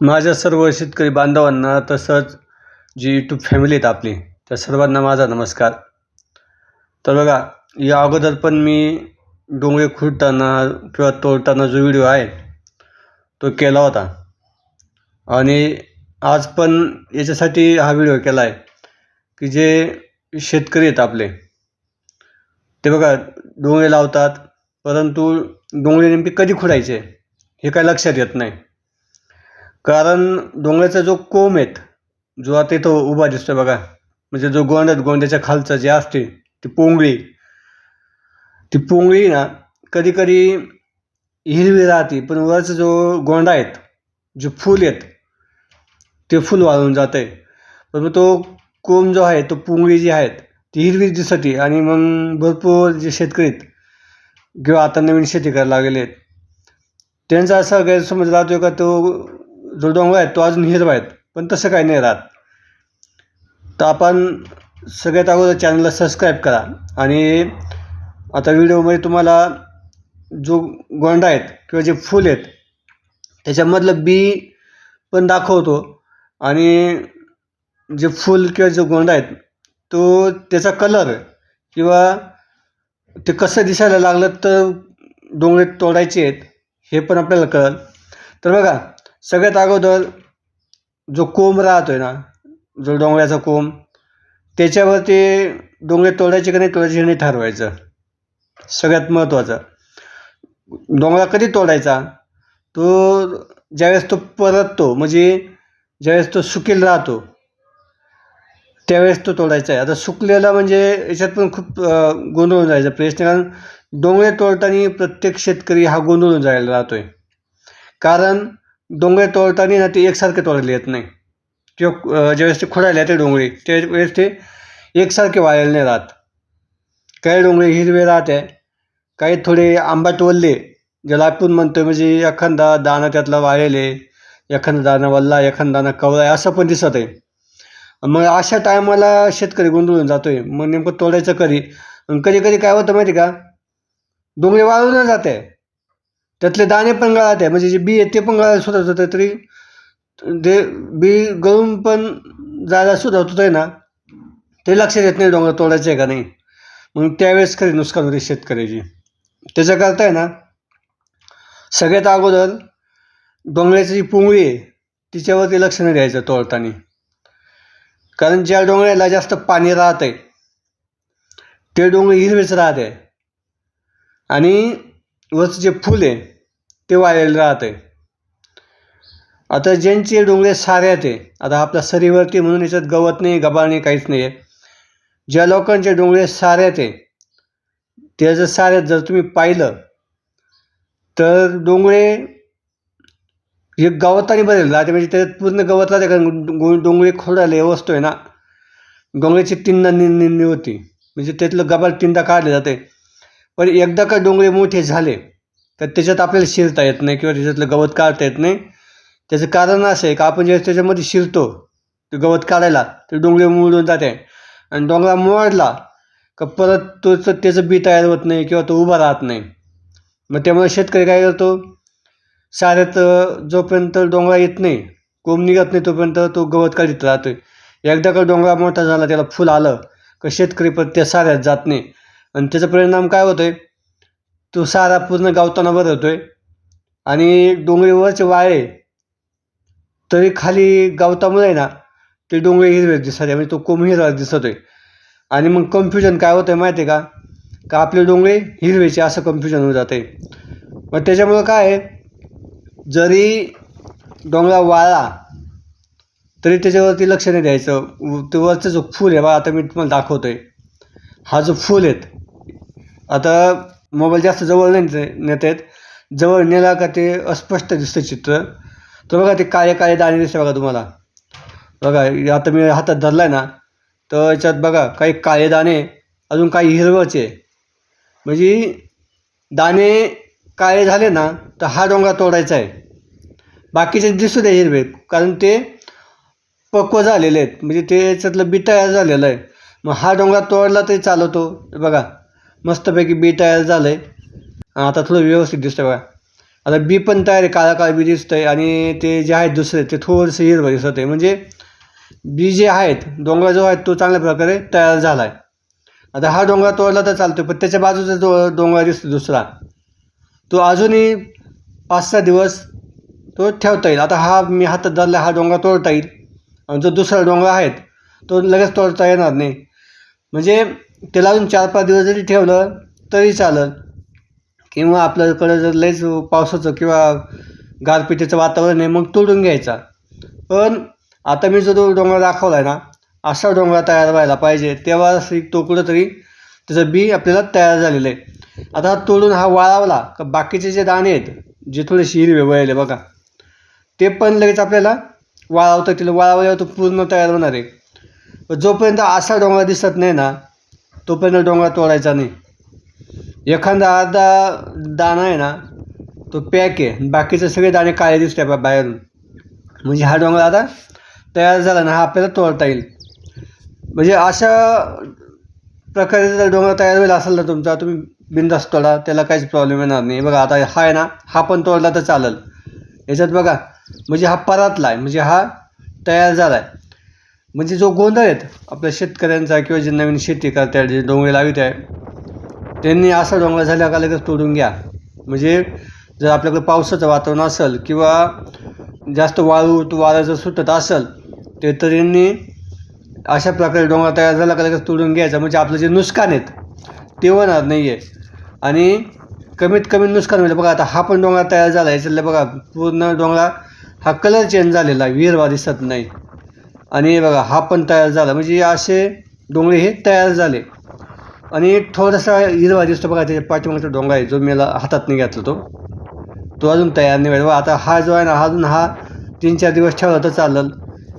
माझ्या सर्व शेतकरी बांधवांना तसंच जी यूट्यूब फॅमिली आहेत आपली त्या सर्वांना माझा नमस्कार. तर बघा या अगोदर पण मी डोंगरे खुडताना किंवा तोडताना जो व्हिडिओ आहे तो केला होता. आणि आज पण याच्यासाठी हा व्हिडिओ केला आहे की जे शेतकरी आहेत आपले ते बघा डोंगरे लावतात परंतु डोंगरे नेमके कधी खुडायचे हे काय लक्षात येत नाही. कारण डोंगराचा जो कोंब आहेत जो आता इथं उभा दिसतो बघा म्हणजे जो गोंड गोंड्याच्या खालचं जे असते ती पोंगळी. ती पोंगळी ना कधी कधी हिरवी राहते पण वरचा जो गोंडा आहेत जे फूल आहेत ते फूल वाळून जातं आहे पण मग तो कोंब जो आहे तो पोंगळी जी आहेत ती हिरवी दिसते आणि मग भरपूर जे शेतकरी आहेत किंवा आता नवीन शेती करायला लागलेले आहेत त्यांचा असा गैरसमज राहतो का तो जो डोंगर आहे तो अजून हिरवा आहेत पण तसं काही नाही राहत. तर आपण सगळ्यात अगोदर चॅनलला सबस्क्राईब करा. आणि आता व्हिडिओमध्ये तुम्हाला जो गोंडा आहेत किंवा जे फूल आहेत त्याच्यामधलं बी पण दाखवतो. आणि जे फूल किंवा जो गोंडा आहेत तो त्याचा कलर किंवा ते कसं दिसायला लागलं तर डोंगरे तोडायचे आहेत हे पण आपल्याला कळेल. तर बघा सगळ्यात अगोदर जो कोंब राहतो आहे ना जो डोंगराचा कोंब त्याच्यावरती डोंगरे तोडायचे की नाही तोडायचे हे नाही ठरवायचं. सगळ्यात महत्त्वाचं. डोंगरा कधी तोडायचा? तो ज्यावेळेस तो परततो म्हणजे ज्यावेळेस तो सुकेल राहतो त्यावेळेस तो तोडायचा आहे. आता सुकलेला म्हणजे याच्यात पण खूप गोंधळून जायचा प्रश्न कारण डोंगरे तोडताना प्रत्येक शेतकरी हा गोंधळून जायला आहे कारण डोंगरे तोडताना ना ते एकसारखे तोडले येत नाही. किंवा ज्यावेळेस ते खोडायला येते डोंगरी त्यावेळेस ते एकसारखे वाळलेले नाही राहत. काही डोंगरे हिरवे राहते काही थोडे आंबाट वल्ले ज्याला आपण म्हणतो म्हणजे एखादा दाणा त्यातला वाळलेले एखादा दाणा वल्ला एखादा दाणा कवळा आहे असं पण दिसत आहे. मग अशा टायमाला शेतकरी गोंधळून आहे मग नेमकं तोडायचं कधी? आणि कधी कधी काय होतं माहिती का? डोंगरे वाळून जाते. त्यातले दाणे पण गळात आहे. म्हणजे जे बी आहे ते पण गळायला सुरुवात होतं तरी ते बी गळून पण जायला सुरुवात होतं आहे ना ते लक्षात येत नाही डोंगर तोडायचं आहे का नाही. मग त्यावेळेस खरी नुकसान होते शेतकऱ्याची. त्याच्याकरता आहे ना सगळ्यात अगोदर डोंगराची जी पुंगळी आहे तिच्यावरती लक्ष नाही द्यायचं तोडताना. कारण ज्या डोंगराला जास्त पाणी राहत आहे ते डोंगर हिरवेच राहत आहे आणि वरचं जे फूल आहे ते वाळलेलं राहत आहे आता ज्यांचे डोंगरे साऱ्यात आहे आता आपल्या सरीवरती म्हणून याच्यात गवत नाही गबाळ नाही काहीच नाही आहे ज्या लोकांचे डोंगरे साऱ्यात आहे त्याचं जर साऱ्यात जर तुम्ही पाहिलं तर डोंगरे हे गवताने बरेल राहते. म्हणजे त्याच्यात पूर्ण गवत राहते कारण डोंगरे खोडायला वस्तू आहे ना. डोंगऱ्याची तिंदा निंदी होती म्हणजे त्यातलं गबाळ तीनदा काढले जाते पण एकदा का डोंगरे मोठे झाले तर त्याच्यात आपल्याला शिरता येत नाही किंवा त्याच्यातलं गवत काढता येत नाही. त्याचं कारण असं आहे का आपण जेव्हा त्याच्यामध्ये शिरतो ते गवत काढायला ते डोंगरे मोडून जाते. आणि डोंगरा मोडला का परत तो त्याचं बी तयार होत नाही किंवा तो उभा राहत नाही. मग त्यामुळे शेतकरी काय करतो? साऱ्यात जोपर्यंत डोंगरा येत नाही कोंब निघत नाही तोपर्यंत तो गवत काढीत राहतो एकदा का डोंगरा मोठा झाला त्याला फुल आलं का शेतकरी परत त्या साऱ्यात जात नाही. आणि त्याचा परिणाम काय होतोय? तो सारा पूर्ण गावताना वर होतोय. आणि डोंगरीवरचे वाळे तरी खाली गावतामुळे ना ते डोंगरे हिरवे दिसत आहे. म्हणजे तो कोंब हिरवा दिसतोय. आणि मग कन्फ्युजन काय होतंय माहिती आहे का? का आपले डोंगरे हिरवेचे असं कन्फ्युजन होऊन जाते मग त्याच्यामुळं काय आहे? जरी डोंगरा वाळला तरी त्याच्यावरती लक्ष नाही द्यायचं. ते वरचं जो फूल आहे बा आता मी तुम्हाला दाखवतोय. हा जो फूल आहेत आता मोबाईल जास्त जवळ नाही नेत नेता येत जवळ नेला का ते अस्पष्ट दिसतं चित्र. तर बघा ते काळे काळे दाणे दिसते बघा तुम्हाला. बघा आता मी हातात धरला आहे ना तर याच्यात बघा काही काळे दाणे अजून काही हिरवचे. म्हणजे दाणे काळे झाले ना तर हा डोंगा तोडायचा आहे. बाकीचे दिसू दे हिरवे कारण ते पक्व झालेले आहेत. म्हणजे ते याच्यातलं बी तयार झालेलं आहे. मग हा डोंगा तोडला तरी चालवतो बघा. मस्तपैकी बी तयार झालं आहे आता थोडं व्यवस्थित दिसतं बघा. आता बी पण तयार आहे काळा काळा बी दिसतं आहे आणि ते जे आहेत दुसरे ते थोडंसं हिरवं दिसत आहे म्हणजे बी जे आहेत डोंगर जो आहे तो चांगल्या प्रकारे तयार झाला आहे आता हा डोंगर तोडला तर चालतो पण त्याच्या बाजूचा जो डोंगर दिसतो दुसरा तो अजूनही पाच सहा दिवस तो ठेवता येईल. आता हा मी हातात धरला हा डोंगर तोडता येईल. आणि जो दुसरा डोंगर आहे तो लगेच तोडता येणार नाही. म्हणजे त्याला अजून चार पाच दिवस जरी ठेवलं तरी चालेल. किंवा आपल्याकडं जर लयच पावसाचं किंवा गारपिटीचं वातावरण आहे मग तोडून घ्यायचा. पण आता मी जो तो डोंगर दाखवला आहे ना असा डोंगर तयार व्हायला पाहिजे. तेव्हाच तो कुठंतरी त्याचं बी आपल्याला तयार झालेलं आहे. आता हा तोडून हा वाळावला का बाकीचे जे दाणे आहेत जे थोडेसे हिरवे वळले बघा ते पण लगेच आपल्याला वाळावतं तिला वाळावल्यावर तो पूर्ण तयार होणार आहे. जोपर्यंत असा डोंगर दिसत नाही ना तोपर्यंत डोंगर तोडायचा नाही. एखादा अर्धा दाणा आहे ना तो पॅक आहे. बाकीचे सगळे दाणे काळे दिसते बा बाहेरून. म्हणजे हा डोंगर आता तयार झाला ना हा आपल्याला तोडता येईल. म्हणजे अशा प्रकारे जर डोंगर तयार होईल असेल तर तुमचा तुम्ही बिंदास तोडा त्याला काहीच प्रॉब्लेम येणार नाही. बघा आता हा आहे ना हा पण तोडला तर चालेल. याच्यात बघा म्हणजे हा परातला आहे म्हणजे हा तयार झाला आहे. म्हणजे जो गोंधळ आहेत आपल्या शेतकऱ्यांचा किंवा जे नवीन शेती करतात जे डोंगरे लावित आहे त्यांनी असा डोंगर झाला का लगेच तोडून घ्या? म्हणजे जर आपल्याकडे पावसाचं वातावरण असेल किंवा जास्त वाळू वारा जर सुटत असेल ते तर यांनी अशा प्रकारे डोंगर तयार झाला का लगेच तोडून घ्यायचं? म्हणजे आपलं जे नुकसान आहेत ते होणार नाही आहे आणि कमीत कमी नुकसान म्हणजे बघा आता हा पण डोंगर तयार झाला याच्यातलं बघा पूर्ण डोंगरा हा कलर चेंज झालेला आहे विहिरवा दिसत नाही. आणि हे बघा हा पण तयार झाला. म्हणजे असे डोंगरे हे तयार झाले. आणि थोडासा हिरवा दिसतो बघा त्याच्या पाठीमागचा डोंगर आहे जो मला हातात नाही घातला तो. तो अजून तयार नाही व्हायला आता हा जो आहे ना अजून हा तीन चार दिवस ठेवला तर चालेल.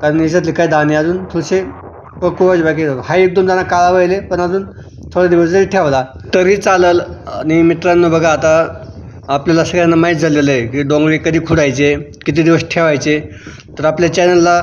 कारण याच्यातले काय दाणे अजून थोडेसे पकवायचे बाकी हा एक दोन दाणा काळा व्हायले पण अजून थोडे दिवस जरी ठेवला तरी चालेल. आणि मित्रांनो बघा आता आपल्याला सगळ्यांना माहीत झालेलं आहे की डोंगरे कधी खुडायचे किती दिवस ठेवायचे. तर आपल्या चॅनलला